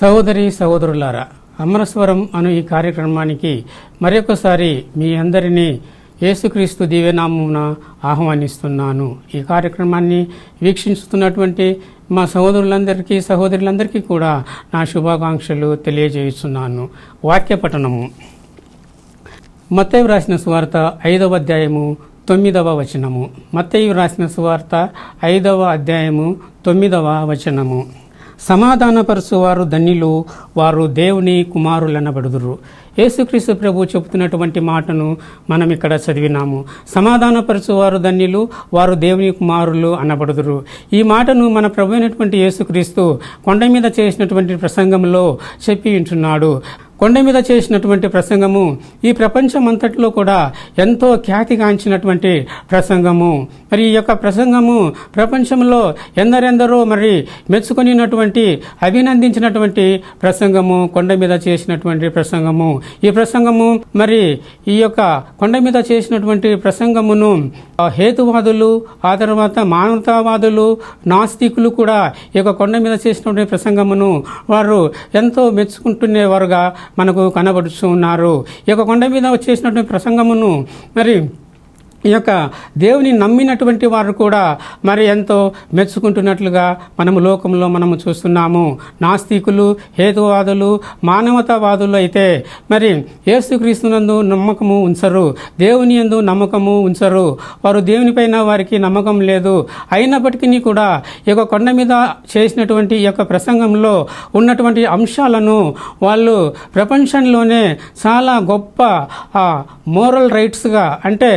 సహోదరి సహోదరులారా అమరస్వరం అను ఈ కార్యక్రమానికి మరొకసారి మీ అందరినీ యేసుక్రీస్తు దివ్యనామమున ఆహ్వానిస్తున్నాను. ఈ కార్యక్రమాన్ని వీక్షిస్తున్నటువంటి మా సహోదరులందరికీ సహోదరులందరికీ కూడా నా శుభాకాంక్షలు తెలియజేస్తున్నాను. వాక్య పఠనము. మత్తయ్య రాసిన సువార్త ఐదవ అధ్యాయము తొమ్మిదవ వచనము. మత్తయ్య రాసిన సువార్త ఐదవ అధ్యాయము తొమ్మిదవ వచనము. సమాధానపరచువారు ధన్యులు వారు దేవుని కుమారులనబడుదురు. యేసుక్రీస్తు ప్రభు చెబుతున్నటువంటి మాటను మనం ఇక్కడ చదివినాము. సమాధానపరచువారు ధన్యులు వారు దేవుని కుమారులు అనబడుదురు. ఈ మాటను మన ప్రభు అయినటువంటి యేసుక్రీస్తు కొండ మీద చేసినటువంటి ప్రసంగంలో చెప్పి ఉంటున్నాడు కొండ మీద చేసినటువంటి ప్రసంగము ఈ ప్రపంచం అంతట్లో కూడా ఎంతో ఖ్యాతిగాంచినటువంటి ప్రసంగము. మరి ఈ యొక్క ప్రసంగము ప్రపంచంలో ఎందరెందరో మరి మెచ్చుకొనినటువంటి అభినందించినటువంటి ప్రసంగము కొండ మీద చేసినటువంటి ప్రసంగము. ఈ ప్రసంగము మరి ఈ యొక్క కొండ మీద చేసినటువంటి ప్రసంగమును హేతువాదులు ఆ తర్వాత మానవతావాదులు నాస్తికులు కూడా ఈ యొక్క కొండ మీద చేసినటువంటి ప్రసంగమును వారు ఎంతో మెచ్చుకుంటునేవారుగా మనకు కనబడుతూ ఉన్నారు ఈ యొక్క కొండ మీద వచ్చేసినటువంటి ప్రసంగమును మరి ఈ యొక్క దేవుని నమ్మినటువంటి వారు కూడా మరి ఎంతో మెచ్చుకుంటున్నట్లుగా మనము లోకంలో మనము చూస్తున్నాము. నాస్తికులు హేతువాదులు మానవతావాదులు అయితే మరి ఏసుక్రీస్తునందు నమ్మకము ఉంచరు. దేవుని యందు నమ్మకము ఉంచరు. వారు దేవునిపైన వారికి నమ్మకం లేదు. అయినప్పటికీ కూడా ఈ యొక్క కొండ మీద చేసినటువంటి ఈ యొక్క ప్రసంగంలో ఉన్నటువంటి అంశాలను వాళ్ళు ప్రపంచంలోనే చాలా గొప్ప మోరల్ రైట్స్గా అంటే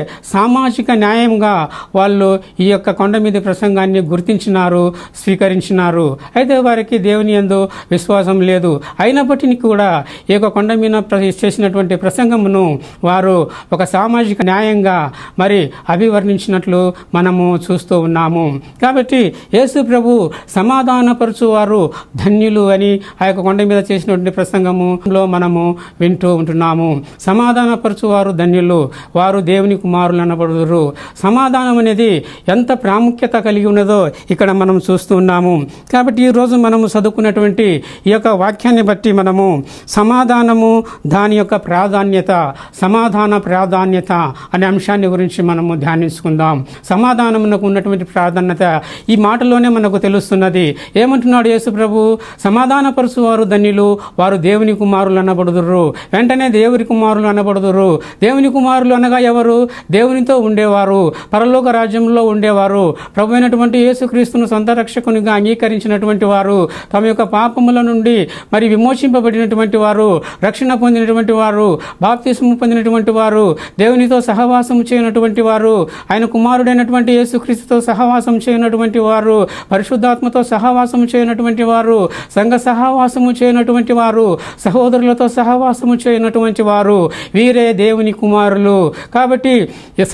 సామాజిక న్యాయంగా వాళ్ళు ఈ యొక్క కొండ మీద ప్రసంగాన్ని గుర్తించినారు స్వీకరించినారు. అయితే వారికి దేవుని ఎందు విశ్వాసం లేదు. అయినప్పటికీ కూడా ఈ యొక్క కొండ మీద ప్ర- చేసినటువంటి ప్రసంగమును వారు ఒక సామాజిక న్యాయంగా మరి అభివర్ణించినట్లు మనము చూస్తూ ఉన్నాము. కాబట్టి యేసు ప్రభు సమాధానపరచువారు ధన్యులు అని ఆ యొక్క కొండ మీద చేసినటువంటి ప్రసంగములో మనము వింటూ ఉంటున్నాము. సమాధానపరచువారు ధన్యులు. వారు దేవుని కుమారులు అనబడుదురు సమాధానం అనేది ఎంత ప్రాముఖ్యత కలిగి ఉన్నదో ఇక్కడ మనం చూస్తూ ఉన్నాము. కాబట్టి ఈ రోజు మనము చదువుకున్నటువంటి ఈ యొక్క వాక్యాన్ని బట్టి మనము సమాధానము దాని యొక్క ప్రాధాన్యత సమాధాన ప్రాధాన్యత అనే అంశాన్ని గురించి మనము ధ్యానించుకుందాం. సమాధానమునకు ఉన్నటువంటి ప్రాధాన్యత ఈ మాటలోనే మనకు తెలుస్తున్నది. ఏమంటున్నాడు యేసు ప్రభు? సమాధానపరుచు వారు ధన్యులు వారు దేవుని కుమారులు అనబడుదురు. వెంటనే దేవుని కుమారులు అనబడుదురు. దేవుని కుమారులు అనగా ఎవరు? దేవుని దేవునితో ఉండేవారు పరలోక రాజ్యంలో ఉండేవారు. ప్రభు అయినటువంటి యేసుక్రీస్తును సొంత రక్షకునిగా అంగీకరించినటువంటి వారు తమ యొక్క పాపముల నుండి మరి విమోచింపబడినటువంటి వారు రక్షణ పొందినటువంటి వారు బాప్తిస్ము పొందినటువంటి వారు దేవునితో సహవాసం చేయనటువంటి వారు ఆయన కుమారుడైనటువంటి యేసుక్రీస్తుతో సహవాసం చేయనటువంటి వారు పరిశుద్ధాత్మతో సహవాసం చేయనటువంటి వారు సంఘ సహవాసము చేయనటువంటి వారు సహోదరులతో సహవాసము చేయనటువంటి వారు వీరే దేవుని కుమారులు. కాబట్టి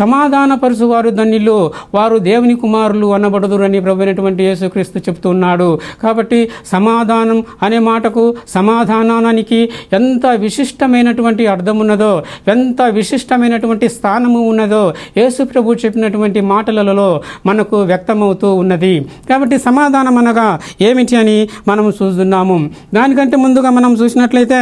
సమాధానపరుచువారు వారు ధన్యులు. వారు దేవుని కుమారులు అనబడదురని ప్రభునటువంటి యేసుక్రీస్తు చెప్తున్నాడు. కాబట్టి సమాధానం అనే మాటకు సమాధానానికి ఎంత విశిష్టమైనటువంటి అర్థం ఉన్నదో ఎంత విశిష్టమైనటువంటి స్థానము ఉన్నదో యేసు ప్రభు చెప్పినటువంటి మాటలలో మనకు వ్యక్తమవుతూ ఉన్నది. కాబట్టి సమాధానం అనగా ఏమిటి అని మనం చూస్తున్నాము. దానికంటే ముందుగా మనం చూసినట్లయితే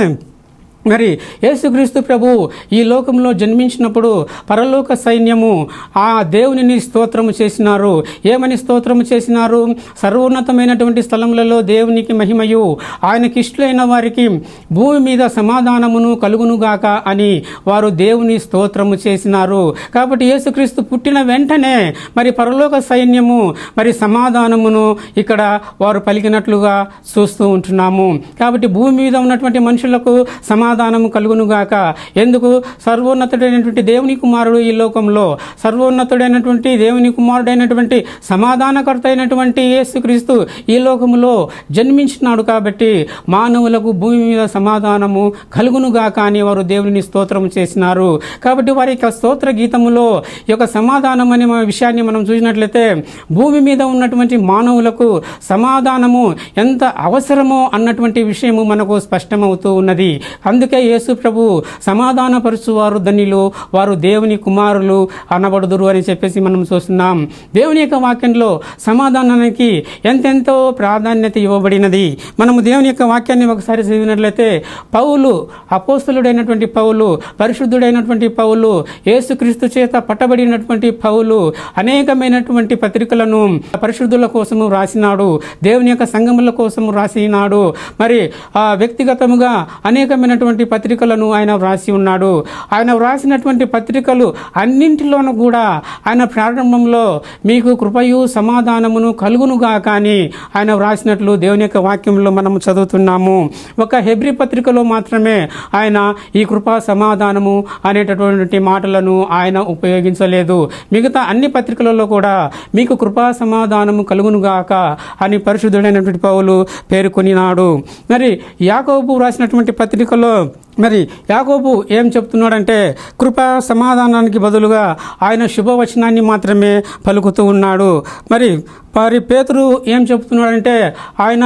మరి యేసుక్రీస్తు ప్రభు ఈ లోకంలో జన్మించినప్పుడు పరలోక సైన్యము ఆ దేవునిని స్తోత్రము చేసినారు. ఏమని స్తోత్రము చేసినారు? సర్వోన్నతమైనటువంటి స్థలములలో దేవునికి మహిమయు ఆయనకి ఇష్టలైన వారికి భూమి మీద సమాధానమును కలుగునుగాక అని వారు దేవుని స్తోత్రము చేసినారు. కాబట్టి యేసుక్రీస్తు పుట్టిన వెంటనే మరి పరలోక సైన్యము మరి సమాధానమును ఇక్కడ వారు పలికినట్లుగా చూస్తూ ఉంటున్నాము. కాబట్టి భూమి మీద ఉన్నటువంటి మనుషులకు సమా సమాధానము కలుగునుగాక. ఎందుకు? సర్వోన్నతుడైనటువంటి దేవుని కుమారుడు ఈ లోకంలో సర్వోన్నతుడైనటువంటి దేవుని కుమారుడైనటువంటి సమాధానకర్త అయినటువంటి యేసుక్రీస్తు ఈ లోకములో జన్మించినాడు కాబట్టి మానవులకు భూమి మీద సమాధానము కలుగునుగాక అని వారు దేవుని స్తోత్రం చేసినారు. కాబట్టి వారి యొక్క స్తోత్ర గీతములో ఈ యొక్క సమాధానం అనే మన విషయాన్ని మనం చూసినట్లయితే భూమి మీద ఉన్నటువంటి మానవులకు సమాధానము ఎంత అవసరమో అన్నటువంటి విషయము మనకు స్పష్టమవుతూ ఉన్నది. అందు అందుకే యేసు ప్రభు సమాధానపరుచువారు వారు వారు దేవుని కుమారులు అనబడుదురు అని చెప్పేసి మనం చూస్తున్నాం. దేవుని యొక్క వాక్యంలో సమాధానానికి ఎంతెంతో ప్రాధాన్యత ఇవ్వబడినది. మనము దేవుని యొక్క వాక్యాన్ని ఒకసారి చదివినట్లయితే పౌలు అపోస్తులుడైనటువంటి పౌలు పరిశుద్ధుడైనటువంటి పౌలు యేసుక్రీస్తు చేత పట్టబడినటువంటి పౌలు అనేకమైనటువంటి పత్రికలను పరిశుద్ధుల కోసము రాసినాడు. దేవుని యొక్క సంఘముల కోసము రాసినాడు. మరి ఆ వ్యక్తిగతముగా అనేకమైనటువంటి పత్రికలను ఆయన వ్రాసి ఉన్నాడు. ఆయన వ్రాసినటువంటి పత్రికలు అన్నింటిలోనూ కూడా ఆయన ప్రారంభంలో మీకు కృపయు సమాధానమును కలుగునుగా కానీ ఆయన వ్రాసినట్లు దేవుని యొక్క వాక్యంలో మనం చదువుతున్నాము. ఒక హెబ్రి పత్రికలో మాత్రమే ఆయన ఈ కృపా సమాధానము అనేటటువంటి మాటలను ఆయన ఉపయోగించలేదు. మిగతా అన్ని పత్రికలలో కూడా మీకు కృపా సమాధానము కలుగునుగాక అని పరిశుద్ధుడైనటువంటి పౌలు పేర్కొనినాడు. మరి యాకోబు రాసినటువంటి పత్రికలో మరి యాకోబు ఏం చెప్తున్నాడంటే కృప సమాధానానికి బదులుగా ఆయన శుభవచనాన్ని మాత్రమే పలుకుతూ ఉన్నాడు. మరి మరి పేతురు ఏం చెప్తున్నాడంటే ఆయన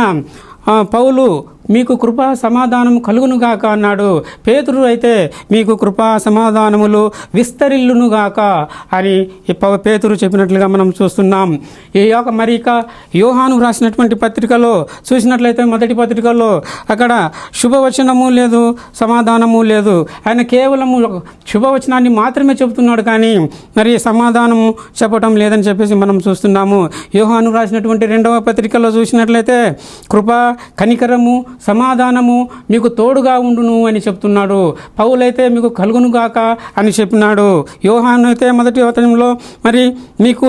పౌలు మీకు కృపా సమాధానం కలుగునుగాక అన్నాడు. పేతురు అయితే మీకు కృపా సమాధానములు విస్తరిల్లునుగాక అని పేతురు చెప్పినట్లుగా మనం చూస్తున్నాం. ఈ యొక్క మరి ఇక యోహాను రాసినటువంటి పత్రికలో చూసినట్లయితే మొదటి పత్రికలో అక్కడ శుభవచనము లేదు సమాధానము లేదు. ఆయన కేవలము శుభవచనాన్ని మాత్రమే చెబుతున్నాడు కానీ మరి సమాధానము చెప్పటం లేదని చెప్పేసి మనం చూస్తున్నాము. యోహాను రాసినటువంటి రెండవ పత్రికలో చూసినట్లయితే కృప కనికరము సమాధానము మీకు తోడుగా ఉండును అని చెప్తున్నాడు. పౌలైతే మీకు కలుగునుగాక అని చెప్పినాడు. యోహాను అయితే మొదటి అవతరంలో మరి మీకు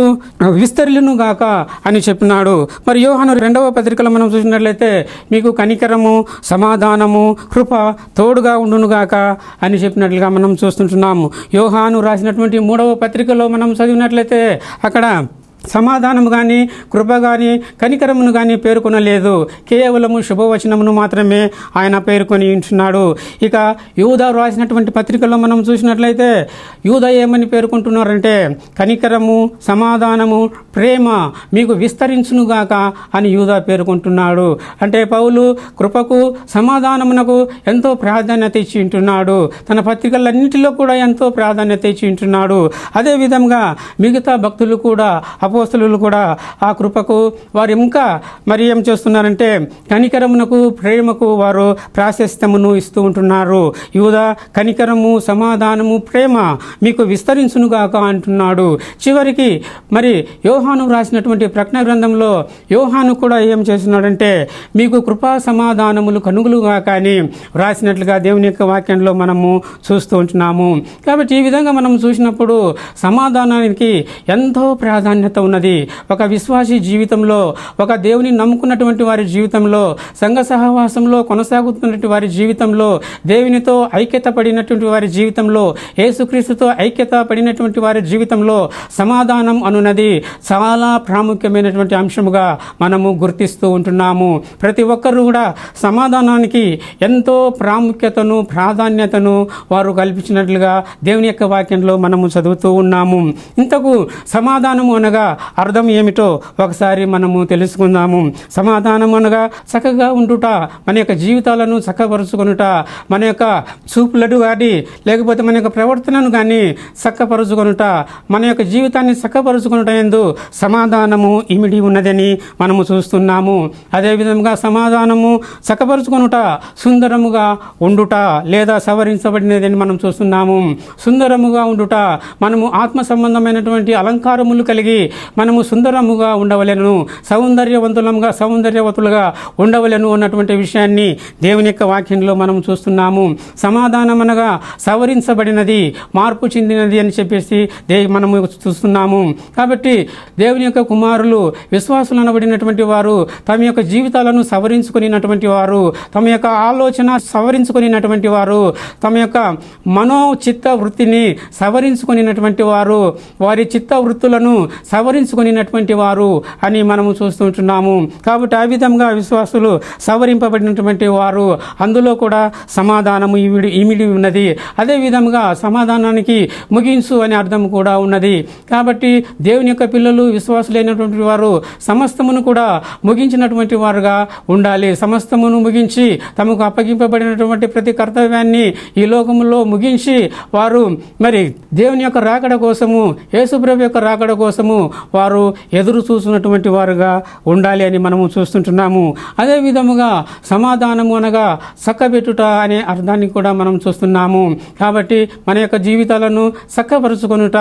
విస్తరిలునుగాక అని చెప్పినాడు. మరి యోహాను రెండవ పత్రికలో మనం చూసినట్లయితే మీకు కనికరము సమాధానము కృప తోడుగా ఉండునుగాక అని చెప్పినట్లుగా మనం చూస్తుంటున్నాము. యోహాను రాసినటువంటి మూడవ పత్రికలో మనం చదివినట్లయితే అక్కడ సమాధానము కానీ కృప కానీ కనికరమును కానీ పేర్కొనలేదు. కేవలము శుభవచనమును మాత్రమే ఆయన పేర్కొని ఉంటున్నాడు ఇక యూద రాసినటువంటి పత్రికలో మనం చూసినట్లయితే యూద ఏమని పేర్కొంటున్నారంటే కనికరము సమాధానము ప్రేమ మీకు విస్తరించునుగాక అని యూద పేర్కొంటున్నాడు. అంటే పౌలు కృపకు సమాధానమునకు ఎంతో ప్రాధాన్యత ఇచ్చి ఉంటున్నాడు. తన పత్రికలన్నింటిలో కూడా ఎంతో ప్రాధాన్యత ఇచ్చి ఉంటున్నాడు. అదేవిధంగా మిగతా భక్తులు కూడా అపోస్తలు కూడా ఆ కృపకు వారు ఇంకా మరి ఏం చేస్తున్నారంటే కనికరమునకు ప్రేమకు వారు ప్రాశస్త్యమును ఇస్తూ ఉంటున్నారు. యూద కనికరము సమాధానము ప్రేమ మీకు విస్తరించునుగాక అంటున్నాడు. చివరికి మరి యోహాను రాసినటువంటి ప్రకటన గ్రంథంలో యోహాను కూడా ఏం చేస్తున్నాడంటే మీకు కృపా సమాధానములు కనుగులుగా కానీ రాసినట్లుగా దేవుని యొక్క వాక్యంలో మనము చూస్తూ ఉంటున్నాము. కాబట్టి ఈ విధంగా మనం చూసినప్పుడు సమాధానానికి ఎంతో ప్రాధాన్యత ఉన్నది. ఒక విశ్వాసి జీవితంలో ఒక దేవుని నమ్ముకున్నటువంటి వారి జీవితంలో సంఘ సహవాసంలో కొనసాగుతున్నటువంటి వారి జీవితంలో దేవునితో ఐక్యత పడినటువంటి వారి జీవితంలో యేసుక్రీస్తుతో ఐక్యత పడినటువంటి వారి జీవితంలో సమాధానం అనున్నది. చాలా ప్రాముఖ్యమైనటువంటి అంశముగా మనము గుర్తిస్తూ ఉంటున్నాము. ప్రతి ఒక్కరూ కూడా సమాధానానికి ఎంతో ప్రాముఖ్యతను ప్రాధాన్యతను వారు కల్పించినట్లుగా దేవుని యొక్క వాక్యంలో మనము చదువుతూ ఉన్నాము. ఇంతకు సమాధానము అనగా అర్థం ఏమిటో ఒకసారి మనము తెలుసుకుందాము. సమాధానం అనగా చక్కగా ఉండుట మన యొక్క జీవితాలను చక్కపరుచుకొనుట మన యొక్క చూపులను కానీ లేకపోతే మన యొక్క ప్రవర్తనను కానీ చక్కపరుచుకొనుట మన యొక్క జీవితాన్ని చక్కపరుచుకొనుట ఎందు సమాధానము ఇమిడి ఉన్నదని మనము చూస్తున్నాము. అదేవిధంగా సమాధానము చక్కపరుచుకొనుట సుందరముగా ఉండుట లేదా సవరించబడినదని మనం చూస్తున్నాము. సుందరముగా ఉండుట మనము ఆత్మ సంబంధమైనటువంటి అలంకారములు కలిగి మనము సుందరముగా ఉండవలెను సౌందర్యవంతులంగా సౌందర్యవతులుగా ఉండవలెను అన్నటువంటి విషయాన్ని దేవుని యొక్క వాక్యంలో మనం చూస్తున్నాము. సమాధానం అనగా సవరించబడినది మార్పు చెందినది అని చెప్పేసి దే మనము చూస్తున్నాము. కాబట్టి దేవుని యొక్క కుమారులు విశ్వాసులు అనబడినటువంటి వారు తమ యొక్క జీవితాలను సవరించుకునేటువంటి వారు తమ యొక్క ఆలోచన సవరించుకునేటువంటి వారు తమ యొక్క మనో చిత్త వృత్తిని సవరించుకునేటువంటి వారు వారి చిత్త వృత్తులను సవ సవరించుకునేటువంటి వారు అని మనము చూస్తుంటున్నాము కాబట్టి ఆ విధంగా విశ్వాసులు సవరింపబడినటువంటి వారు అందులో కూడా సమాధానము ఇమిడి ఇమిడి ఉన్నది. అదే విధంగా సమాధానానికి ముగించు అనే అర్థం కూడా ఉన్నది. కాబట్టి దేవుని యొక్క పిల్లలు విశ్వాసులైనటువంటి వారు సమస్తమును కూడా ముగించినటువంటి వారుగా ఉండాలి. సమస్తమును ముగించి తమకు అప్పగింపబడినటువంటి ప్రతి కర్తవ్యాన్ని ఈ లోకములో ముగించి వారు మరి దేవుని యొక్క రాకడ కోసము యేసుప్రభు యొక్క రాకడ కోసము వారు ఎదురు చూసినటువంటి వారుగా ఉండాలి అని మనము చూస్తుంటున్నాము. అదే విధముగా సమాధానము అనగా చక్కబెట్టుట అనే అర్థాన్ని కూడా మనం చూస్తున్నాము. కాబట్టి మన యొక్క జీవితాలను చక్కపరుచుకొనుట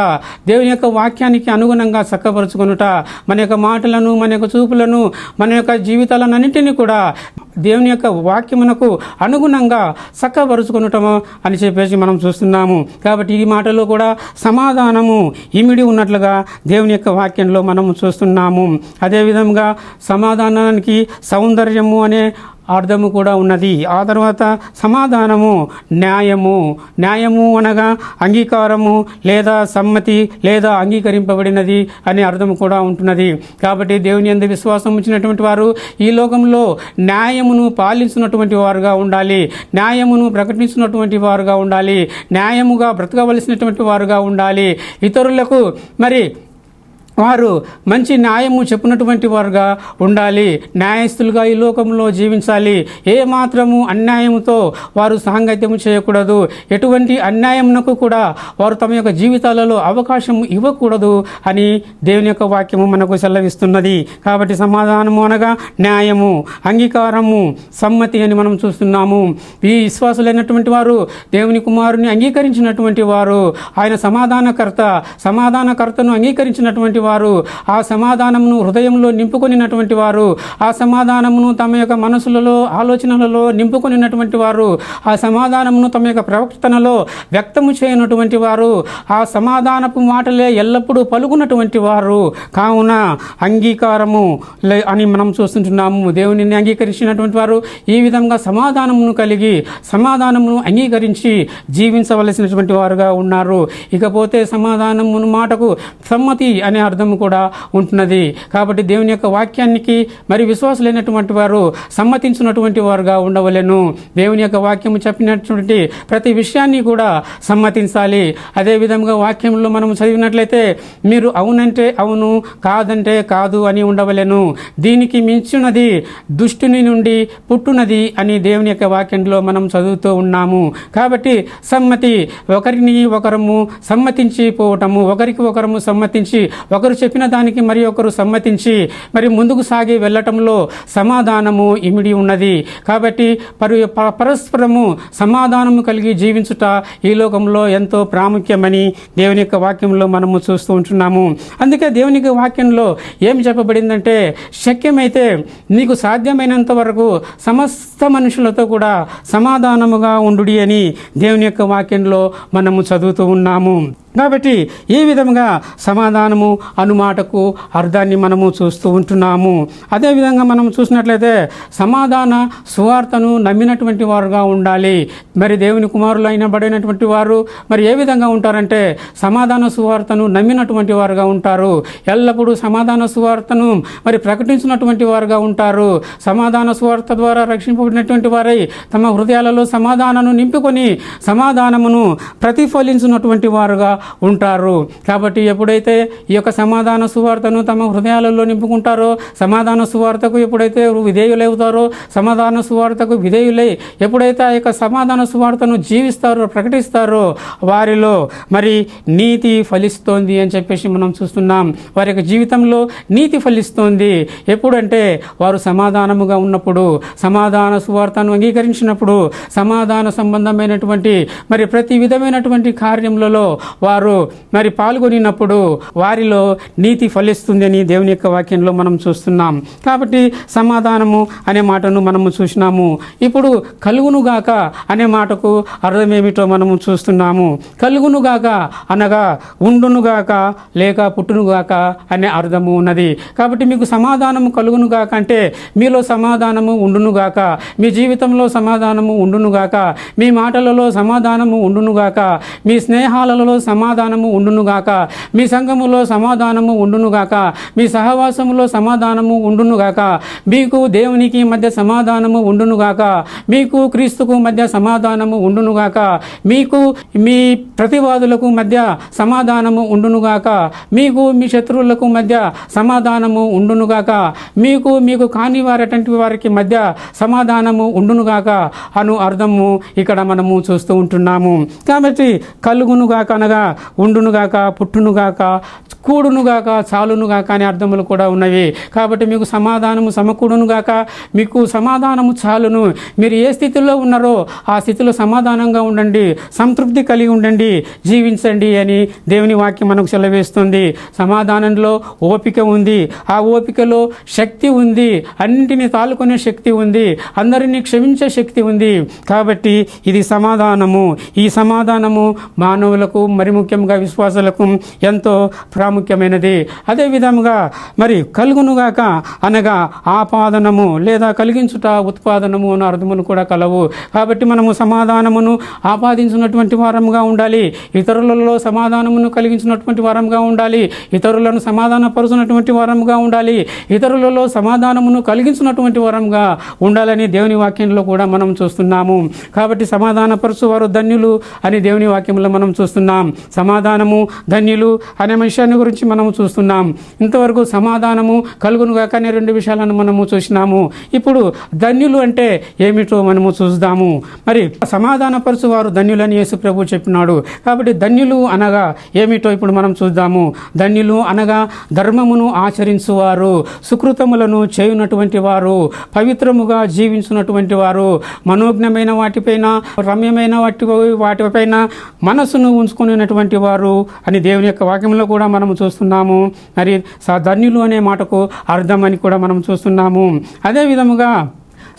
దేవుని యొక్క వాక్యానికి అనుగుణంగా చక్కపరుచుకొనుట మన యొక్క మాటలను మన యొక్క చూపులను మన యొక్క జీవితాలను అన్నింటినీ కూడా దేవుని యొక్క వాక్యమునకు అనుగుణంగా చక్కపరుచుకొనటము అని చెప్పేసి మనం చూస్తున్నాము. కాబట్టి ఈ మాటలో కూడా సమాధానము ఇమిడి ఉన్నట్లుగా దేవుని యొక్క వాక్యంలో మనం చూస్తున్నాము. అదేవిధంగా సమాధానానికి సౌందర్యము అనే అర్థము కూడా ఉన్నది. ఆ తర్వాత సమాధానము న్యాయము. న్యాయము అనగా అంగీకారము లేదా సమ్మతి లేదా అంగీకరింపబడినది అనే అర్థము కూడా ఉంటున్నది. కాబట్టి దేవుని ఎందు విశ్వాసం ఉంచినటువంటి వారు ఈ లోకంలో న్యాయమును పాలించినటువంటి వారుగా ఉండాలి. న్యాయమును ప్రకటించినటువంటి వారుగా ఉండాలి. న్యాయముగా బ్రతకవలసినటువంటి వారుగా ఉండాలి. ఇతరులకు మరి వారు మంచి న్యాయము చెప్పినటువంటి వారుగా ఉండాలి. న్యాయస్తులుగా ఈ లోకంలో జీవించాలి. ఏ మాత్రము అన్యాయముతో వారు సాంగత్యము చేయకూడదు. ఎటువంటి అన్యాయమునకు కూడా వారు తమ యొక్క జీవితాలలో అవకాశం ఇవ్వకూడదు అని దేవుని యొక్క వాక్యము మనకు సెలవిస్తున్నది. కాబట్టి సమాధానము అనగా న్యాయము అంగీకారము సమ్మతి అని మనం చూస్తున్నాము. ఈ విశ్వాసులైనటువంటి వారు దేవుని కుమారుని అంగీకరించినటువంటి వారు ఆయన సమాధానకర్త సమాధానకర్తను అంగీకరించినటువంటి వారు ఆ సమాధానమును హృదయంలో నింపుకొనినటువంటి వారు ఆ సమాధానమును తమ యొక్క మనసులలో ఆలోచనలలో నింపుకొనినటువంటి వారు ఆ సమాధానమును తమ యొక్క ప్రవర్తనలో వ్యక్తము చేయనటువంటి వారు ఆ సమాధానపు మాటలే ఎల్లప్పుడూ పలుకున్నటువంటి వారు. కావున అంగీకారము లే- అని మనం చూస్తుంటున్నాము. దేవునిని అంగీకరించినటువంటి వారు ఈ విధంగా సమాధానమును కలిగి సమాధానమును అంగీకరించి జీవించవలసినటువంటి వారుగా ఉన్నారు. ఇకపోతే సమాధానమును మాటకు సమ్మతి అనే అర్థం కూడా ఉంటున్నది. కాబట్టి దేవుని యొక్క వాక్యానికి మరి విశ్వాసులైనటువంటి వారు సమ్మతించినటువంటి వారుగా ఉండవలెను. దేవుని యొక్క వాక్యము చెప్పినటువంటి ప్రతి విషయాన్ని కూడా సమ్మతించాలి. అదే విధంగా వాక్యంలో మనం చదివినట్లయితే మీరు అవునంటే అవును కాదంటే కాదు అని ఉండవలెను. దీనికి మించినది దుష్టుని నుండి పుట్టునది అని దేవుని యొక్క వాక్యంలో మనం చదువుతూ ఉన్నాము. కాబట్టి సమ్మతి ఒకరిని ఒకరము సమ్మతించి పోవటము ఒకరికి ఒకరము సమ్మతించి ఒక ఒకరు చెప్పిన దానికి మరి ఒకరు సమ్మతించి మరి ముందుకు సాగి వెళ్ళటంలో సమాధానము ఇమిడి ఉన్నది. కాబట్టి పరు పరస్పరము సమాధానము కలిగి జీవించుట ఈ లోకంలో ఎంతో ప్రాముఖ్యమని దేవుని యొక్క వాక్యంలో మనము చూస్తూ ఉంటున్నాము. అందుకే దేవుని యొక్క వాక్యంలో ఏం చెప్పబడిందంటే శక్యమైతే నీకు సాధ్యమైనంత వరకు సమస్త మనుషులతో కూడా సమాధానముగా ఉండుడి అని దేవుని యొక్క వాక్యంలో మనము చదువుతూ ఉన్నాము. కాబట్టి ఈ విధంగా సమాధానము అనుమాటకు అర్థాన్ని మనము చూస్తూ ఉంటున్నాము. అదేవిధంగా మనం చూసినట్లయితే సమాధాన సువార్తను నమ్మినటువంటి వారుగా ఉండాలి. మరి దేవుని కుమారులు అయినబడినటువంటి వారు మరి ఏ విధంగా ఉంటారంటే సమాధాన సువార్తను నమ్మినటువంటి వారుగా ఉంటారు. ఎల్లప్పుడూ సమాధాన సువార్తను మరి ప్రకటించినటువంటి వారుగా ఉంటారు. సమాధాన సువార్త ద్వారా రక్షింపబడినటువంటి వారై తమ హృదయాలలో సమాధానను నింపుకొని సమాధానమును ప్రతిఫలించినటువంటి వారుగా ఉంటారు. కాబట్టి ఎప్పుడైతే ఈ యొక్క సమాధాన సువార్తను తమ హృదయాలలో నింపుకుంటారో సమాధాన సువార్తకు ఎప్పుడైతే విధేయులవుతారో సమాధాన సువార్తకు విధేయులై ఎప్పుడైతే ఆ యొక్క సమాధాన సువార్తను జీవిస్తారో ప్రకటిస్తారో వారిలో మరి నీతి ఫలిస్తోంది అని చెప్పేసి మనం చూస్తున్నాం. వారి యొక్క జీవితంలో నీతి ఫలిస్తోంది. ఎప్పుడంటే వారు సమాధానముగా ఉన్నప్పుడు సమాధాన సువార్తను అంగీకరించినప్పుడు సమాధాన సంబంధమైనటువంటి మరి ప్రతి విధమైనటువంటి కార్యములలో వారు మరి పాల్గొనినప్పుడు వారిలో నీతి ఫలిస్తుందని దేవుని యొక్క వాక్యంలో మనం చూస్తున్నాం. కాబట్టి సమాధానము అనే మాటను మనము చూసినాము. ఇప్పుడు కలుగునుగాక అనే మాటకు అర్థమేమిటో మనము చూస్తున్నాము. కలుగునుగాక అనగా ఉండునుగాక లేక పుట్టునుగాక అనే అర్థము ఉన్నది. కాబట్టి మీకు సమాధానము కలుగునుగాక అంటే మీలో సమాధానము ఉండునుగాక మీ జీవితంలో సమాధానము ఉండునుగాక మీ మాటలలో సమాధానము ఉండునుగాక మీ స్నేహాలలో సమాధానం సమాధానము ఉండునుగాక మీ సంఘములో సమాధానము ఉండునుగాక మీ సహవాసములో సమాధానము ఉండునుగాక మీకు దేవునికి మధ్య సమాధానము ఉండునుగాక మీకు క్రీస్తుకు మధ్య సమాధానము ఉండునుగాక మీకు మీ ప్రతివాదులకు మధ్య సమాధానము ఉండునుగాక మీకు మీ శత్రువులకు మధ్య సమాధానము ఉండునుగాక మీకు మీకు కాని వారటువంటి వారికి మధ్య సమాధానము ఉండునుగాక అను అర్థము ఇక్కడ మనము చూస్తూ ఉంటున్నాము. కాబట్టి కలుగునుగాక అనగా ఉండునుగాక పుట్టునుగాక కూడునుగాక చాలునుగాక అనే అర్థములు కూడా ఉన్నవి. కాబట్టి మీకు సమాధానము సమకూడునుగాక మీకు సమాధానము చాలును. మీరు ఏ స్థితిలో ఉన్నారో ఆ స్థితిలో సమాధానంగా ఉండండి. సంతృప్తి కలిగి ఉండండి. జీవించండి అని దేవుని వాక్యం మనకు సెలవేస్తుంది. సమాధానంలో ఓపిక ఉంది. ఆ ఓపికలో శక్తి ఉంది. అన్నింటినీ తాలుకునే శక్తి ఉంది. అందరినీ క్షమించే శక్తి ఉంది. కాబట్టి ఇది సమాధానము. ఈ సమాధానము మానవులకు మరి ముఖ్యంగా విశ్వాసాలకు ఎంతో ప్రాముఖ్యమైనది అదే విధముగా మరి కలుగునుగాక అనగా ఆపాదనము లేదా కలిగించుట ఉత్పాదనము అన్న అర్థములు కూడా కలవు. కాబట్టి మనము సమాధానమును ఆపాదించినటువంటి వారంగా ఉండాలి. ఇతరులలో సమాధానమును కలిగించినటువంటి వారంగా ఉండాలి. ఇతరులను సమాధానపరుచినటువంటి వారంగా ఉండాలి. ఇతరులలో సమాధానమును కలిగించినటువంటి వారంగా ఉండాలని దేవుని వాక్యంలో కూడా మనం చూస్తున్నాము. కాబట్టి సమాధానపరుచు వారు ధన్యులు అని దేవుని వాక్యంలో మనం చూస్తున్నాం. సమాధానము ధన్యులు అనే విషయాన్ని గురించి మనము చూస్తున్నాం. ఇంతవరకు సమాధానము కలుగునుగాక అనే రెండు విషయాలను మనము చూసినాము. ఇప్పుడు ధన్యులు అంటే ఏమిటో మనము చూద్దాము. మరి సమాధానపరుచు వారు ధన్యులని యేసు ప్రభు చెప్పినాడు. కాబట్టి ధన్యులు అనగా ఏమిటో ఇప్పుడు మనం చూద్దాము. ధన్యులు అనగా ధర్మమును ఆచరించువారు సుకృతములను చేయునటువంటి వారు పవిత్రముగా జీవించున్నటువంటి వారు మనోజ్ఞమైన వాటిపైన రమ్యమైన వాటి వాటిపైన మనసును ఉంచుకునేటువంటి వారు అని దేవుని యొక్క వాక్యంలో కూడా మనం చూస్తున్నాము. మరి స- ధన్యులు అనే మాటకు అర్థం అని కూడా మనం చూస్తున్నాము. అదే విధముగా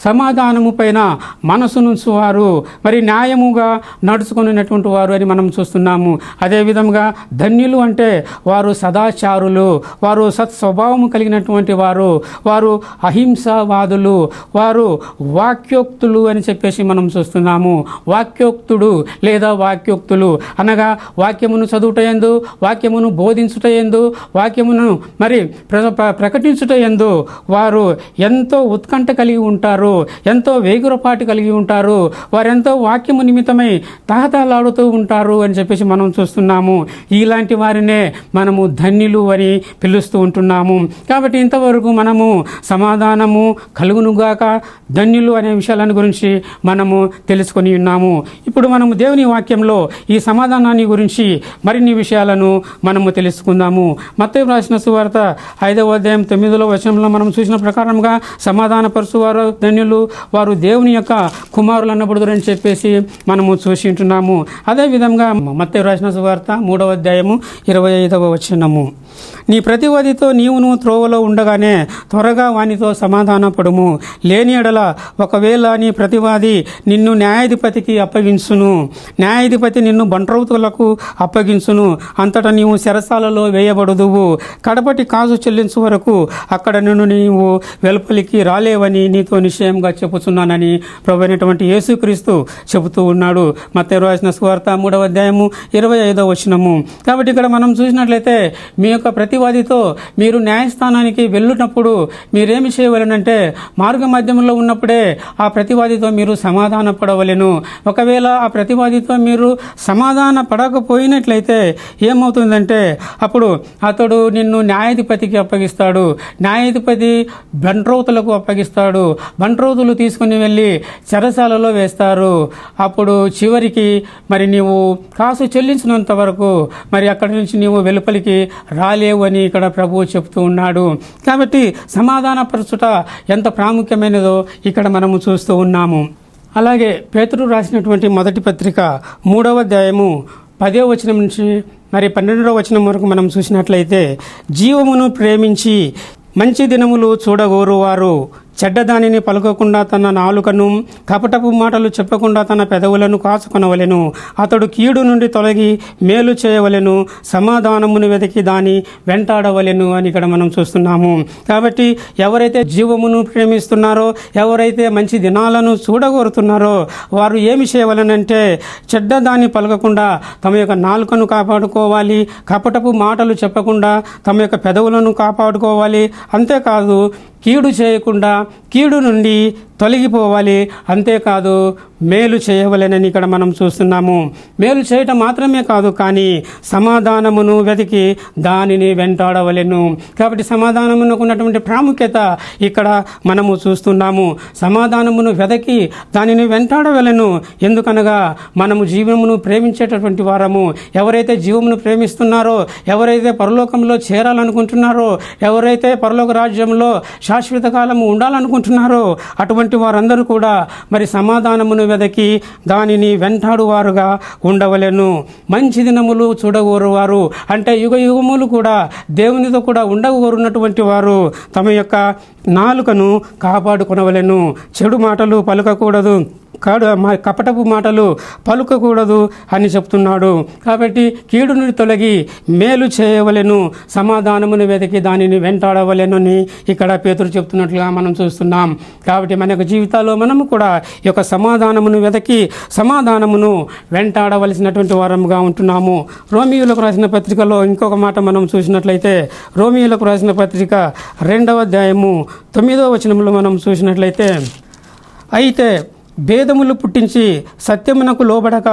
సమాధానము పైన మనసును వారు మరి న్యాయముగా నడుచుకునేటువంటి వారు అని మనం చూస్తున్నాము. అదేవిధంగా ధన్యులు అంటే వారు సదాచారులు వారు సత్స్వభావము కలిగినటువంటి వారు వారు అహింసావాదులు వారు వాక్యోక్తులు అని చెప్పేసి మనం చూస్తున్నాము. వాక్యోక్తుడు లేదా వాక్యోక్తులు అనగా వాక్యమును చదువుట ఎందు వాక్యమును బోధించుట ఎందు వాక్యమును మరి ప్ర- ప్రకటించుట ఎందు వారు ఎంతో ఉత్కంఠ కలిగి ఉంటారు. ఎంతో వేగురపాటు కలిగి ఉంటారు. వారెంతో వాక్యము నిమిత్తమై తహతలాడుతూ ఉంటారు అని చెప్పేసి మనం చూస్తున్నాము. ఇలాంటి వారినే మనము ధన్యులు అని పిలుస్తూ ఉంటున్నాము. కాబట్టి ఇంతవరకు మనము సమాధానము కలుగునుగాక ధన్యులు అనే విషయాలను గురించి మనము తెలుసుకొని ఉన్నాము. ఇప్పుడు మనము దేవుని వాక్యంలో ఈ సమాధానాన్ని గురించి మరిన్ని విషయాలను మనము తెలుసుకుందాము. మత్తయి రాసిన సువార్త ఐదవ అధ్యాయం తొమ్మిదవ వచనంలో మనం చూసిన ప్రకారంగా సమాధానపరుచు వారు ధన్యులు. వారు దేవుని యొక్క కుమారులు అన్నప్పుడు అని చెప్పేసి మనము చూసి ఉంటున్నాము. అదేవిధంగా మత్తయి రాసిన సువార్త మూడవ అధ్యాయము ఇరవై ఐదవ వచనము. నీ ప్రతివాదితో నీవును త్రోవలో ఉండగానే త్వరగా వానితో సమాధానపడుము. లేని ఎడల ఒకవేళ నీ ప్రతివాది నిన్ను న్యాయాధిపతికి అప్పగించును. న్యాయాధిపతి నిన్ను బంట్రౌతులకు అప్పగించును. అంతటా నీవు శరసాలలో వేయబడుదువు. కడపటి కాజు చెల్లించు వరకు అక్కడ నిన్ను నీవు వెలుపలికి రాలేవని నీతో నిశ్చయంగా చెప్పుచున్నానని ప్రభు అయినటువంటి యేసుక్రీస్తు చెబుతూ ఉన్నాడు. మత రాసిన సువార్త మూడవ అధ్యాయము ఇరవై ఐదవ వచనము. కాబట్టి ఇక్కడ మనం చూసినట్లయితే మీ యొక్క ప్రతివాదితో మీరు న్యాయస్థానానికి వెళ్ళినప్పుడు మీరేమి చేయవలనంటే మార్గ మాధ్యమంలో ఉన్నప్పుడే ఆ ప్రతివాదితో మీరు సమాధాన పడవలెను. ఒకవేళ ఆ ప్రతివాదితో మీరు సమాధాన పడకపోయినట్లయితే ఏమవుతుందంటే అప్పుడు అతడు నిన్ను న్యాయాధిపతికి అప్పగిస్తాడు. న్యాయాధిపతి బంట్రౌతులకు అప్పగిస్తాడు. బంట్రౌతులు తీసుకుని వెళ్ళి చెరసాలలో వేస్తారు. అప్పుడు చివరికి మరి నీవు కాసు చెల్లించినంత వరకు మరి అక్కడి నుంచి నీవు వెలుపలికి రాలేవు అని ఇక్కడ ప్రభువు చెప్తూ ఉన్నాడు. కాబట్టి సమాధానపరచుట ఎంత ప్రాముఖ్యమైనదో ఇక్కడ మనము చూస్తూ ఉన్నాము. అలాగే పేతురు రాసినటువంటి మొదటి పత్రిక మూడవ అధ్యాయము పదే వచనం నుంచి మరి పన్నెండవ వచనం వరకు మనం చూసినట్లయితే జీవమును ప్రేమించి మంచి దినములు చూడగోరు వారు చెడ్డదానిని పలుకకుండా తన నాలుకను కపటపు మాటలు చెప్పకుండా తన పెదవులను కాచుకొనవలెను. అతడు కీడు నుండి తొలగి మేలు చేయవలెను సమాధానమును వెతికి దాని వెంటాడవలెను అని ఇక్కడ మనం చూస్తున్నాము. కాబట్టి ఎవరైతే జీవమును ప్రేమిస్తున్నారో ఎవరైతే మంచి దినాలను చూడగోరుతున్నారో వారు ఏమి చేయవలనంటే చెడ్డదాన్ని పలకకుండా తమ యొక్క నాలుకను కాపాడుకోవాలి కపటపు మాటలు చెప్పకుండా తమ యొక్క పెదవులను కాపాడుకోవాలి. అంతేకాదు కీడు చేయకుండా కీడు నుండి తొలగిపోవాలి. అంతేకాదు మేలు చేయవలెనని ఇక్కడ మనం చూస్తున్నాము. మేలు చేయటం మాత్రమే కాదు కానీ సమాధానమును వెతికి దానిని వెంటాడవలెను. కాబట్టి సమాధానమునకు ఉన్నటువంటి ప్రాముఖ్యత ఇక్కడ మనము చూస్తున్నాము. సమాధానమును వెతకి దానిని వెంటాడవలెను. ఎందుకనగా మనము జీవమును ప్రేమించేటటువంటి వారము. ఎవరైతే జీవమును ప్రేమిస్తున్నారో ఎవరైతే పరలోకంలో చేరాలనుకుంటున్నారో ఎవరైతే పరలోక రాజ్యంలో శాశ్వత కాలము ఉండాలనుకుంటున్నారో అటువంటి వారందరూ కూడా మరి సమాధానమును వెదకి దానిని వెంటాడువారుగా ఉండవలెను. మంచి దినములు చూడగోరువారు. అంటే యుగ యుగములు కూడా దేవునితో కూడా ఉండగోరున్నటువంటి వారు తమ యొక్క నాలుకను కాపాడుకొనవలెను. చెడు మాటలు పలకకూడదు. కాడు మా కపటపు మాటలు పలుకకూడదు అని చెప్తున్నాడు. కాబట్టి కీడు నుండి తొలగి మేలు చేయవలెను సమాధానమును వెతికి దానిని వెంటాడవలెనని ఇక్కడ పేతురు చెప్తున్నట్లుగా మనం చూస్తున్నాం. కాబట్టి మన యొక్క జీవితాల్లో మనము కూడా ఈ యొక్క సమాధానమును వెతకి సమాధానమును వెంటాడవలసినటువంటి వారముగా ఉంటున్నాము. రోమియోలకు రాసిన పత్రికలో ఇంకొక మాట మనం చూసినట్లయితే రోమియోలకు రాసిన పత్రిక రెండవ అధ్యాయము తొమ్మిదవ వచనంలో మనం చూసినట్లయితే అయితే భేదములు పుట్టించి సత్యమునకు లోబడక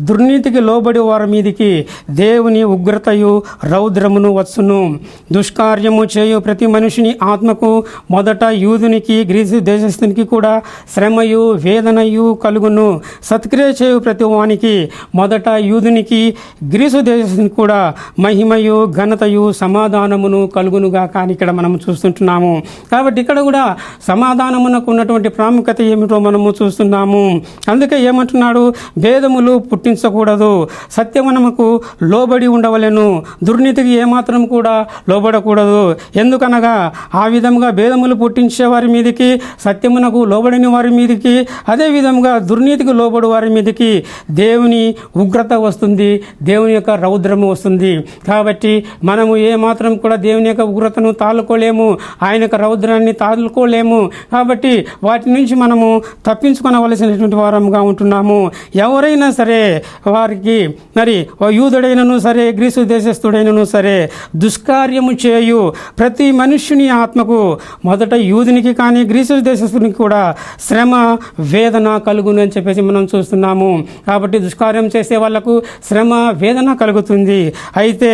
దుర్నీతికి లోబడి వారి మీదికి దేవుని ఉగ్రతయు రౌద్రమును వచ్చును. దుష్కార్యము చేయు ప్రతి మనిషిని ఆత్మకు మొదట యూదునికి గ్రీసు దేశస్థునికి కూడా శ్రమయు వేదనయు కలుగును. సత్క్రియ చేయు ప్రతి వానికి మొదట యూదునికి గ్రీసు దేశస్థునికి కూడా మహిమయు ఘనతయు సమాధానమును కలుగునుగా కానీ ఇక్కడ మనం చూస్తుంటున్నాము. కాబట్టి ఇక్కడ కూడా సమాధానమునకు ఉన్నటువంటి ప్రాముఖ్యత ఏమిటో మనము చూస్తున్నాం చూస్తున్నాము. అందుకే ఏమంటున్నాడు? భేదములు పుట్టించకూడదు. సత్యమనముకు లోబడి ఉండవలను. దుర్నీతికి ఏమాత్రం కూడా లోబడకూడదు. ఎందుకనగా ఆ విధంగా భేదములు పుట్టించే వారి మీదకి సత్యమునకు లోబడిన వారి మీదకి అదే విధంగా దుర్నీతికి లోబడి వారి మీదకి దేవుని ఉగ్రత వస్తుంది దేవుని యొక్క రౌద్రము వస్తుంది. కాబట్టి మనము ఏ మాత్రం కూడా దేవుని యొక్క ఉగ్రతను తాలుకోలేము ఆయన యొక్క రౌద్రాన్ని తాలుకోలేము కాబట్టి వాటి నుంచి మనము తప్పించుకొనవలసినటువంటి వారముగా ఉంటున్నాము. ఎవరైనా సరే వారికి మరి ఓ యూదుడైనను సరే గ్రీసు దేశస్థుడైనను సరే దుష్కార్యము చేయు ప్రతి మనుష్యుని ఆత్మకు మొదట యూదునికి కానీ గ్రీసు దేశస్థునికి కూడా శ్రమ వేదన కలుగును అని చెప్పేసి మనం చూస్తున్నాము. కాబట్టి దుష్కార్యం చేసే వాళ్ళకు శ్రమ వేదన కలుగుతుంది. అయితే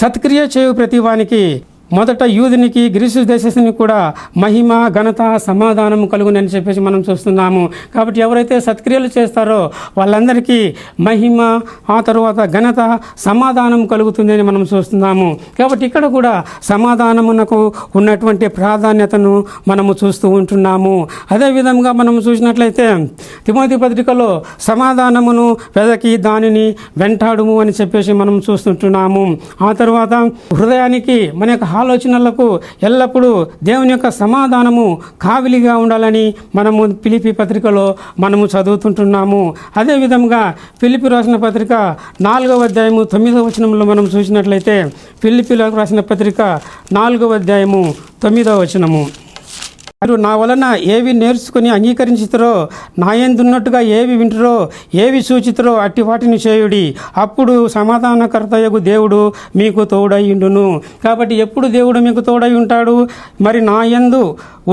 సత్క్రియ చేయు ప్రతి వానికి మొదట యూదునికి గ్రీసు దేశస్తునికి కూడా మహిమ ఘనత సమాధానం కలుగునని చెప్పేసి మనం చూస్తున్నాము. కాబట్టి ఎవరైతే సత్క్రియలు చేస్తారో వాళ్ళందరికీ మహిమ ఆ తరువాత ఘనత సమాధానం కలుగుతుందని మనం చూస్తున్నాము. కాబట్టి ఇక్కడ కూడా సమాధానమునకు ఉన్నటువంటి ప్రాధాన్యతను మనము చూస్తూ ఉంటున్నాము. అదేవిధంగా మనం చూసినట్లయితే తిమోతి పత్రికలో సమాధానమును వెదకి దానిని వెంటాడుము అని చెప్పేసి మనం చూస్తుంటున్నాము. ఆ తర్వాత హృదయానికి మన యొక్క ఆలోచనలకు ఎల్లప్పుడూ దేవుని యొక్క సమాధానము కావిలిగా ఉండాలని మనము పిలిపి పత్రికలో మనము చదువుతుంటున్నాము. అదేవిధంగా పిలిపి రాసిన పత్రిక నాలుగవ అధ్యాయము తొమ్మిదవ వచనంలో మనం చూసినట్లయితే పిలిపిలో రాసిన పత్రిక నాలుగవ అధ్యాయము తొమ్మిదవ వచనము. మీరు నా వలన ఏవి నేర్చుకుని అంగీకరించుతారో నా ఎందున్నట్టుగా ఏవి వింటారో ఏవి సూచితురో అట్టి వాటిని చేయుడి. అప్పుడు సమాధానకర్తయ్యకు దేవుడు మీకు తోడయ్యుండును కాబట్టి ఎప్పుడు దేవుడు మీకు తోడై ఉంటాడు? మరి నా యందు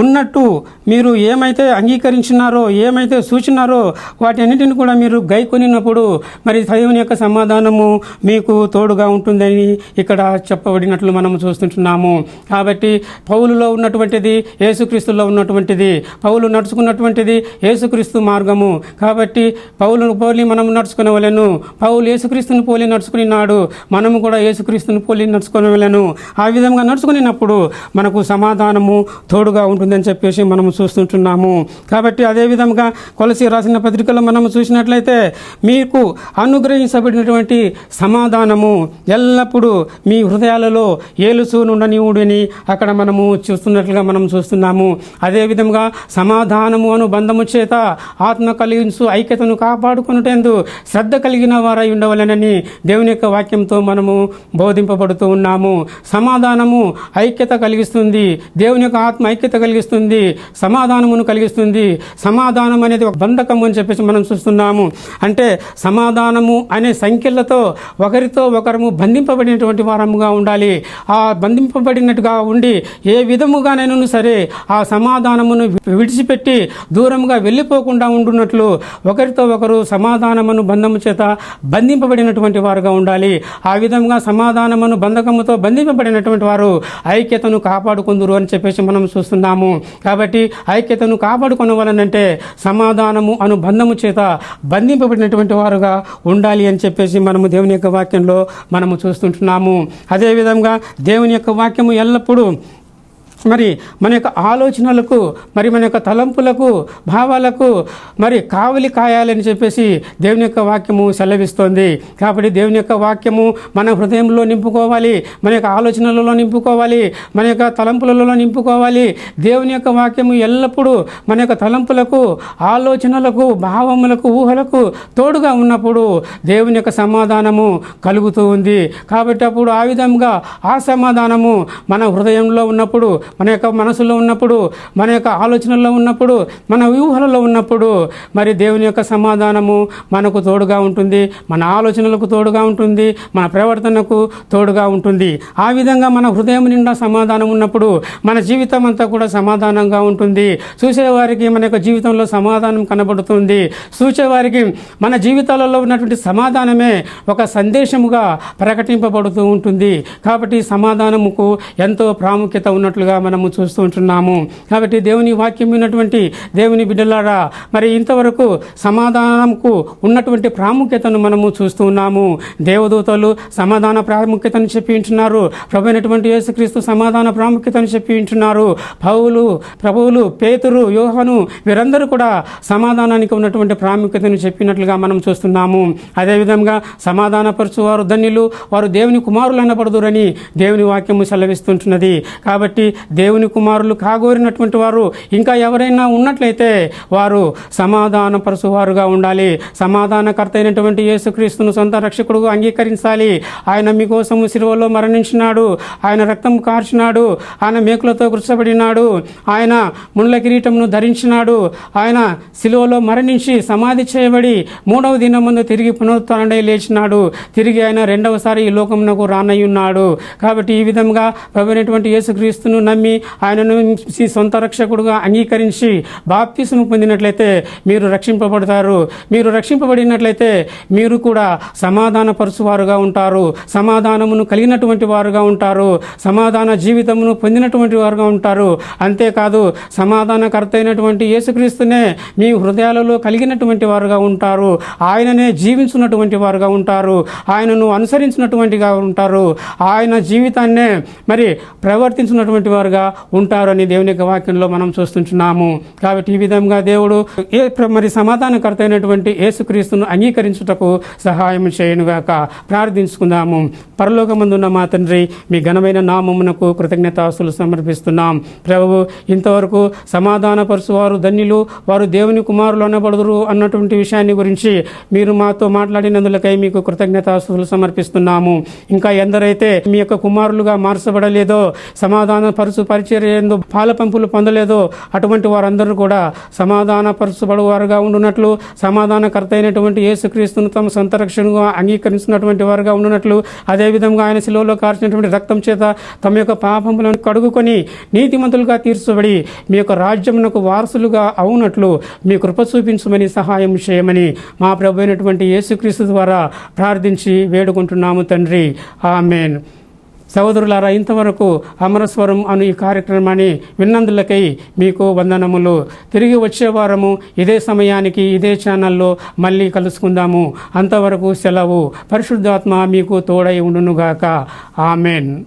ఉన్నట్టు మీరు ఏమైతే అంగీకరించినారో ఏమైతే సూచినారో వాటి అన్నిటిని కూడా మీరు గైకొనినప్పుడు మరి దేవుని యొక్క సమాధానము మీకు తోడుగా ఉంటుందని ఇక్కడ చెప్పబడినట్లు మనం చూస్తుంటున్నాము. కాబట్టి పౌలులో ఉన్నటువంటిది యేసుక్రీస్తులో ఉన్నటువంటిది పౌలు నడుచుకున్నటువంటిది యేసుక్రీస్తు మార్గము. కాబట్టి పౌలును పోలి మనం నడుచుకునవలెను పౌలు యేసుక్రీస్తుని పోలి నడుచుకున్నాడు మనము కూడా యేసుక్రీస్తుని పోలి నడుచుకునవలెను. ఆ విధంగా నడుచుకునినప్పుడు మనకు సమాధానము తోడుగా ఉంటుంది ఉంటుందని చెప్పేసి మనం చూస్తుంటున్నాము. కాబట్టి అదే విధంగా కొలసి రాసిన పత్రికలో మనం చూసినట్లయితే మీకు అనుగ్రహించబడినటువంటి సమాధానము ఎల్లప్పుడూ మీ హృదయాలలో ఏలుచూనుండనివుడిని అక్కడ మనము చూస్తున్నట్లుగా మనం చూస్తున్నాము. అదేవిధంగా సమాధానము అను బంధము చేత ఆత్మ కలిగించు ఐక్యతను కాపాడుకున్నటందు శ్రద్ధ కలిగిన వారై ఉండవలెనని దేవుని యొక్క వాక్యంతో మనము బోధింపబడుతూ ఉన్నాము. సమాధానము ఐక్యత కలిగిస్తుంది. దేవుని యొక్క ఆత్మ ఐక్యత కలిగి కలిగిస్తుంది సమాధానమును కలిగిస్తుంది. సమాధానం అనేది ఒక బంధకం అని చెప్పేసి మనం చూస్తున్నాము. అంటే సమాధానము అనే సంఖ్యలతో ఒకరితో ఒకరము బంధింపబడినటువంటి వారముగా ఉండాలి. ఆ బంధింపబడినట్టుగా ఉండి ఏ విధముగానైనా సరే ఆ సమాధానమును విడిచిపెట్టి దూరంగా వెళ్ళిపోకుండా ఉండున్నట్లు ఒకరితో ఒకరు సమాధానమును బంధము చేత బంధింపబడినటువంటి వారుగా ఉండాలి. ఆ విధంగా సమాధానమును బంధకముతో బంధింపబడినటువంటి వారు ఐక్యతను కాపాడుకుందురు అని చెప్పేసి మనం చూస్తున్నాము. కాబట్టి ఐక్యతను కాపాడుకొనవలనంటే సమాధానము అను బంధము చేత బంధింపబడినటువంటి వారుగా ఉండాలి అని చెప్పేసి మనము దేవుని యొక్క వాక్యంలో మనము చూస్తుంటున్నాము. అదేవిధంగా దేవుని యొక్క వాక్యము ఎల్లప్పుడూ మరి మన యొక్క ఆలోచనలకు మరి మన యొక్క తలంపులకు భావాలకు మరి కావలి కాయాలని చెప్పేసి దేవుని యొక్క వాక్యము సెలవిస్తోంది. కాబట్టి దేవుని యొక్క వాక్యము మన హృదయంలో నింపుకోవాలి మన యొక్క ఆలోచనలలో నింపుకోవాలి మన యొక్క తలంపులలో నింపుకోవాలి. దేవుని యొక్క వాక్యము ఎల్లప్పుడూ మన యొక్క తలంపులకు ఆలోచనలకు భావములకు ఊహలకు తోడుగా ఉన్నప్పుడు దేవుని యొక్క సమాధానము కలుగుతూ ఉంది. కాబట్టి అప్పుడు ఆ విధంగా ఆ సమాధానము మన హృదయంలో ఉన్నప్పుడు మన యొక్క మనసులో ఉన్నప్పుడు మన యొక్క ఆలోచనల్లో ఉన్నప్పుడు మన వ్యూహాలలో ఉన్నప్పుడు మరి దేవుని యొక్క సమాధానము మనకు తోడుగా ఉంటుంది మన ఆలోచనలకు తోడుగా ఉంటుంది మన ప్రవర్తనకు తోడుగా ఉంటుంది. ఆ విధంగా మన హృదయం నిండా సమాధానం ఉన్నప్పుడు మన జీవితం అంతా కూడా సమాధానంగా ఉంటుంది. చూసేవారికి మన యొక్క జీవితంలో సమాధానం కనబడుతుంది. చూసేవారికి మన జీవితాలలో ఉన్నటువంటి సమాధానమే ఒక సందేశముగా ప్రకటింపబడుతూ ఉంటుంది. కాబట్టి సమాధానముకు ఎంతో ప్రాముఖ్యత ఉన్నట్లుగా మనము చూస్తూ ఉంటున్నాము. కాబట్టి దేవుని వాక్యం విన్నటువంటి దేవుని బిడ్డలారా మరి ఇంతవరకు సమాధానంకు ఉన్నటువంటి ప్రాముఖ్యతను మనము చూస్తూ ఉన్నాము. దేవదూతలు సమాధాన ప్రాముఖ్యతను చెప్పి ఉంటున్నారు. ప్రభు అయినటువంటి యేసుక్రీస్తు సమాధాన ప్రాముఖ్యతను చెప్పి ఉంటున్నారు. పౌలు ప్రభువులు పేతురు యోహను వీరందరూ కూడా సమాధానానికి ఉన్నటువంటి ప్రాముఖ్యతను చెప్పినట్లుగా మనం చూస్తున్నాము. అదేవిధంగా సమాధానపరచు వారు ధన్యులు వారు దేవుని కుమారులు అనబడదురని దేవుని వాక్యము సెలవిస్తుంటున్నది. కాబట్టి దేవుని కుమారులు కాగోరినటువంటి వారు ఇంకా ఎవరైనా ఉన్నట్లయితే వారు సమాధానపరచు వారుగా ఉండాలి. సమాధానకర్త అయినటువంటి యేసుక్రీస్తును సొంత రక్షకుడుగా అంగీకరించాలి. ఆయన మీకోసం శిలువలో మరణించినాడు. ఆయన రక్తం కార్చినాడు. ఆయన మేకులతో కృషపడినాడు ఆయన ముండ్ల కిరీటమును ధరించినాడు. ఆయన శిలువలో మరణించి సమాధి చేయబడి మూడవ దినం ముందు తిరిగి పునరుత్డై లేచినాడు. తిరిగి ఆయన రెండవసారి ఈ లోకమునకు రానయ్యున్నాడు. కాబట్టి ఈ విధంగా ప్రభునటువంటి యేసుక్రీస్తును నమ్మి ఆయనను మీ సొంత రక్షకుడుగా అంగీకరించి బాప్తిసము పొందినట్లయితే మీరు రక్షింపబడతారు. మీరు రక్షింపబడినట్లయితే మీరు కూడా సమాధానపరుచువారుగా ఉంటారు. సమాధానమును కలిగినటువంటి వారుగా ఉంటారు. సమాధాన జీవితమును పొందినటువంటి వారుగా ఉంటారు. అంతేకాదు సమాధానకర్త అయినటువంటి యేసుక్రీస్తునే మీ హృదయాలలో కలిగినటువంటి వారుగా ఉంటారు. ఆయననే జీవించున్నటువంటి వారుగా ఉంటారు. ఆయనను అనుసరించినటువంటిగా ఉంటారు. ఆయన జీవితాన్నే మరి ప్రవర్తించినటువంటి వారుగా ఉంటారు అని దేవుని యొక్క వాక్యంలో మనం చూస్తుంటున్నాము. కాబట్టి ఈ విధంగా దేవుడు ఏ మరి సమాధానకర్త అయినటువంటి యేసుక్రీస్తును అంగీకరించుటకు సహాయం చేయనుగాక ప్రార్థించుకుందాము. పరలోకమందున్న మా తండ్రి మీ ఘనమైన నామమునకు కృతజ్ఞతాస్తులు సమర్పిస్తున్నాం. ప్రభు ఇంతవరకు సమాధానపరుచు వారు ధన్యులు వారు దేవుని కుమారులు అనబడదురు అన్నటువంటి విషయాన్ని గురించి మీరు మాతో మాట్లాడినందులకై మీకు కృతజ్ఞతాస్తులు సమర్పిస్తున్నాము. ఇంకా ఎందరైతే మీ యొక్క కుమారులుగా మార్చబడలేదో సమాధాన పరుచు పరిచర్యందు పాల పంపులు పొందలేదో అటువంటి వారందరూ కూడా సమాధాన పరుచబడువారుగా ఉండునట్లు సమాధానకర్త అయినటువంటి యేసుక్రీస్తును తమ సొంత రక్షణగా అంగీకరించినటువంటి వారుగా ఉండునట్లు అదేవిధంగా ఆయన శిలువలో కార్చినటువంటి రక్తం చేత తమ యొక్క పాపములను కడుగుకొని నీతిమంతులుగా తీర్చబడి మీ యొక్క రాజ్యమునకు వారసులుగా అవునట్లు మీ కృప చూపించమని సహాయం చేయమని మా ప్రభు అయినటువంటి యేసుక్రీస్తు ద్వారా ప్రార్థించి వేడుకుంటున్నాము తండ్రి. ఆమెన్. సహోదరులారా ఇంతవరకు అమరస్వరం అను ఈ కార్యక్రమాన్ని విన్నందులకై మీకు వందనములు. తిరిగి వచ్చే వారము ఇదే సమయానికి ఇదే ఛానల్లో మళ్ళీ కలుసుకుందాము. అంతవరకు సెలవు. పరిశుద్ధాత్మ మీకు తోడై ఉండునుగాక. ఆమెన్.